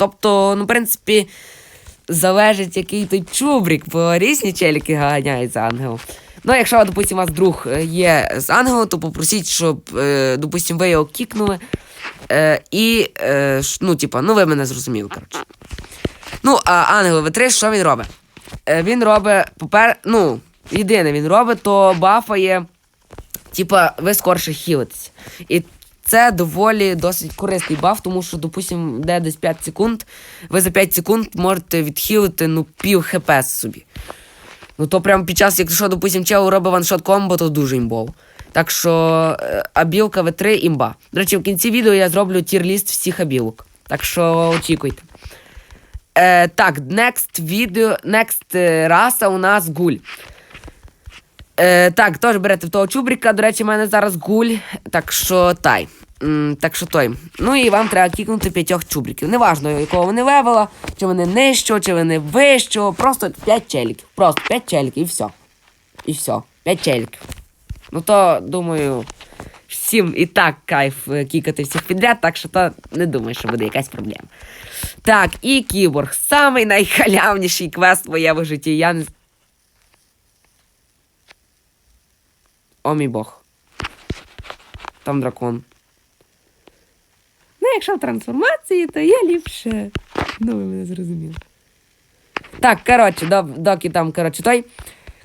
Тобто, ну, в принципі, залежить, який той чубрік, бо різні челіки ганяють за ангелом. Ну, якщо, допустим, у вас друг е, є з ангелом, то попросіть, щоб, е, допустим, ви його кікнули. Е, і, ну, типа, ну ви мене зрозуміли, коротше. Ну, а ангел V3, що він робить? Він робить, попер... ну, єдине він робить, то бафає, типа, ви скорше хілитесь. І це доволі досить корисний баф, тому що, допустим, де десь 5 секунд, ви за 5 секунд можете відхилити ну, пів хп собі. Ну то прямо під час, якщо, допустим, чел робить ваншот комбо, то дуже імбово. Так що е, абілка V3 імба. До речі, в кінці відео я зроблю тір-ліст всіх абілок. Так що очікуйте. Е, так, next відео, next е, раса у нас гуль. Е, так, теж берете в того чубріка. До речі, в мене зараз гуль. Так що тай. М, так що той. Ну і вам треба кікнути п'ятьох чубриків. Неважно, якого вони левела, чи вони нижчого, чи вони вищого. Просто 5 челіків. Просто 5 челіків і все. І все. 5 челіків. Ну то, думаю, всім і так кайф е, кікати всіх підряд, так що то не думаю, що буде якась проблема. Так, і кіборг. Самий найхалявніший квест в моєму житті. Я не. О мій Бог. Там дракон. Ну, якщо в трансформації, то я ліпше. Ну, ви мене зрозуміли. Так, коротше, до, доки там, коротше, той.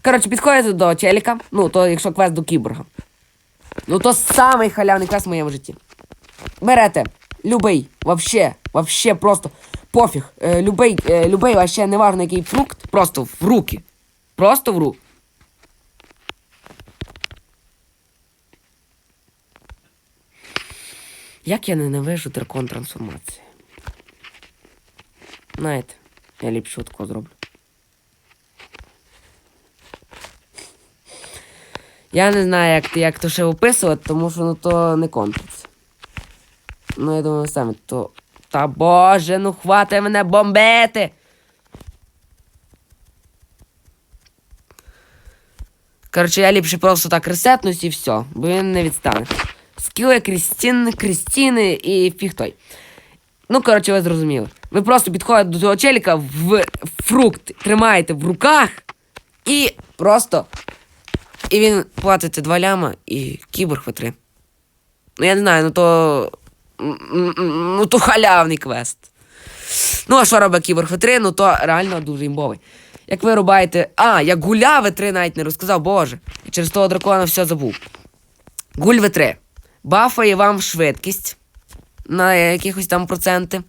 Коротше, підходите до челіка. Ну, то якщо квест до кіборга. Ну, то самий халявний квест в моєму житті. Берете. Любий, вообще, вообще просто пофіг. Е, любий, е, любий, вообще неважно який фрукт, просто в руки. Просто в руки. Як я ненавижу дракон трансформації. Знаєте, я ліпше тако зроблю. Я не знаю, як, як то ще описувати, тому що ну то не контриться. Ну, я думаю, саме то. Та боже, ну хватає мене бомбити! Коротше, я ліпше просто так ресетнусь і все, бо він не відстане. Скіли Крістін, Крістіни і фіг той. Ну, коротше, ви зрозуміли. Ви просто підходите до цього челіка в фрукт тримаєте в руках і просто. І він платите два ляма і кіборг в три. Ну, я не знаю, ну то. Ну, то халявний квест. Ну, а що робить кіборг в 3 Ну то реально дуже імбовий. Як ви рубаєте. А, я гуля в 3 навіть не розказав, боже. І через того дракона все забув. Гуль В3. Бафає вам швидкість на якихось там проценти.